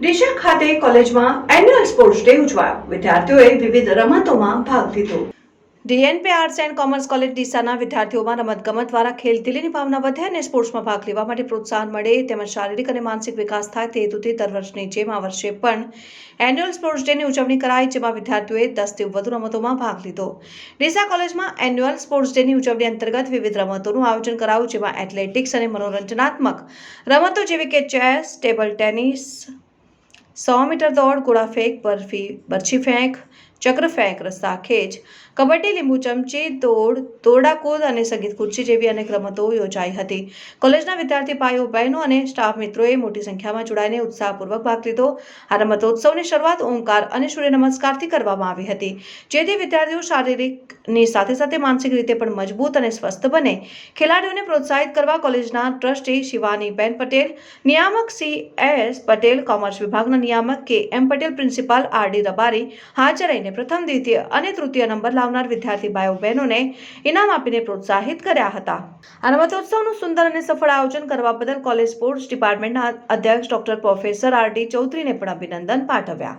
ડીશા ખાતે કોલેજમાં annual sports day ઉજવાયો. વિદ્યાર્થીઓએ વિવિધ રમતોમાં ભાગ લીધો. DNP arts and commerce college ડીસાના વિદ્યાર્થીઓમાં રમતગમત દ્વારા ખેલદિલીની ભાવના વધે અને સ્પોર્ટ્સમાં ભાગ લેવા માટે પ્રોત્સાહન મળે, તેમજ શારીરિક અને માનસિક વિકાસ થાય તે હેતુથી દર વર્ષની જેમ આ વર્ષે પણ એન્યુઅલ સ્પોર્ટ્સ ડેની ઉજવણી કરાઈ, જેમાં વિદ્યાર્થીઓએ દસથી વધુ રમતોમાં ભાગ લીધો. ડીસા કોલેજમાં એન્યુઅલ સ્પોર્ટ્સ ડેની ઉજવણી અંતર્ગત વિવિધ રમતોનું આયોજન કરાયું, જેમાં એથ્લેટિક્સ અને મનોરંજનાત્મક રમતો જેવી કે ચેસ, ટેબલ ટેનિસ સો મીટર દોડ ગોળા ફેંક બરફી બરછી ફેંક ચક્ર ફેંક, રસ્તા ખેંચ. કબડ્ડી, લીંબુ ચમચી, દોડ, દોરડા કૂદ અને સંગીત ખુરશી જેવી અનેક રમતો યોજાઈ હતી. કોલેજના વિદ્યાર્થી ભાઈઓ, બહેનો અને સ્ટાફ મિત્રોએ મોટી સંખ્યામાં જોડાઈને ઉત્સાહપૂર્વક ભાગ લીધો. આ રમતોત્સવની શરૂઆત ઓમકાર અને સૂર્ય નમસ્કારથી કરવામાં આવી હતી. જેથી વિદ્યાર્થીઓ શારીરિકની સાથે સાથે માનસિક રીતે પણ મજબૂત અને સ્વસ્થ બને. ખેલાડીઓને પ્રોત્સાહિત કરવા કોલેજના ટ્રસ્ટી શિવાનીબેન પટેલ, નિયામક સી એસ પટેલ, કોમર્સ વિભાગના નિયામક K M Patel, principal R D Rabari હાજર રહીને પ્રથમ દ્વિતીય અને તૃતીય નંબર લાવનાર વિદ્યાર્થી ભાઈઓ બહેનોને ઇનામ આપીને પ્રોત્સાહિત કર્યા હતા. આ રમતોત્સવનું સુંદર અને સફળ આયોજન કરવા બદલ કોલેજ સ્પોર્ટ્સ ડિપાર્ટમેન્ટના અધ્યક્ષ ડોક્ટર પ્રોફેસર આર ડી ચૌધરીને પણ અભિનંદન પાઠવ્યા.